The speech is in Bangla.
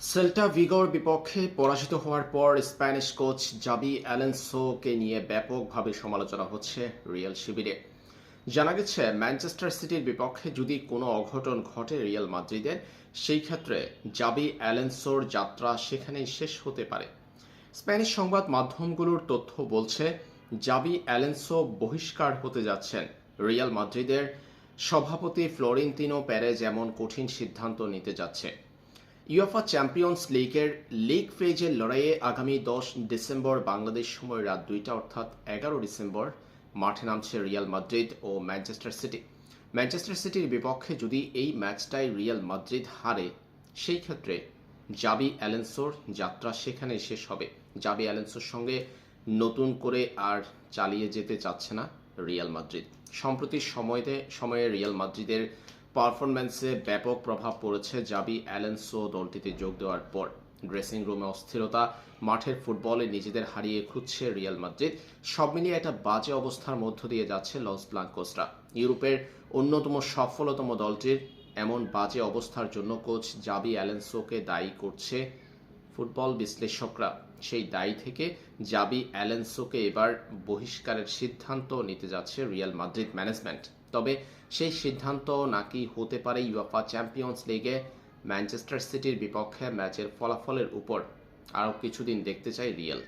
সেল্টা ভিগোর বিপক্ষে পরাজিত হওয়ার পর স্প্যানিশ কোচ জাবি অ্যালেন্সোকে নিয়ে ব্যাপকভাবে সমালোচনা হচ্ছে রিয়াল শিবিরে। জানা গেছে, ম্যানচেস্টার সিটির বিপক্ষে যদি কোনো অঘটন ঘটে রিয়াল মাদ্রিদের, সেই ক্ষেত্রে জাবি অ্যালেন্সোর যাত্রা সেখানেই শেষ হতে পারে। স্প্যানিশ সংবাদ মাধ্যমগুলোর তথ্য বলছে, জাবি অ্যালেন্সো বহিষ্কার হতে যাচ্ছেন। রিয়াল মাদ্রিদের সভাপতি ফ্লোরেন্তিনো প্যারেজ এমন কঠিন সিদ্ধান্ত নিতে যাচ্ছে। ইউএফা চ্যাম্পিয়ন্স লিগের লিগ ফেজের লড়াইয়ে আগামী দশ ডিসেম্বর বাংলাদেশ সময় রাত দুইটা অর্থাৎ এগারো ডিসেম্বর মাঠে নামছে রিয়াল মাদ্রিদ ও ম্যানচেস্টার সিটি। ম্যানচেস্টার সিটির বিপক্ষে যদি এই ম্যাচটায় রিয়াল মাদ্রিদ হারে, সেই ক্ষেত্রে জাবি অ্যালেন্সোর যাত্রা সেখানে শেষ হবে। জাবি অ্যালেন্সোর সঙ্গে নতুন করে আর চালিয়ে যেতে চাচ্ছে না রিয়াল মাদ্রিদ। সম্প্রতি সময়তে সময়ে রিয়াল মাদ্রিদের পারফরম্যান্সে ব্যাপক প্রভাব পড়েছে জাবি অ্যালেন্সো দলটিতে যোগ দেওয়ার পর। ড্রেসিং রুমে অস্থিরতা, মাঠের ফুটবলে নিজেদের হারিয়ে খুঁজছে রিয়াল মাদ্রিদ। সব মিলিয়ে একটা বাজে অবস্থার মধ্য দিয়ে যাচ্ছে লস ব্লাঙ্কোসরা। ইউরোপের অন্যতম সফলতম দলটির এমন বাজে অবস্থার জন্য কোচ জাবি অ্যালেন্সোকে দায়ী করছে ফুটবল বিশ্লেষকরা। সেই দায়ী থেকে জাবি অ্যালেন্সোকে এবার বহিষ্কারের সিদ্ধান্ত নিতে যাচ্ছে রিয়াল মাদ্রিদ ম্যানেজমেন্ট। তবে সেই সিদ্ধান্ত নাকি হতে পারে ইউএফা চ্যাম্পিয়ন্স লিগে ম্যানচেস্টার সিটির বিপক্ষে ম্যাচের ফলাফলের উপর। আরও কিছুদিন দেখতে চাই রিয়াল।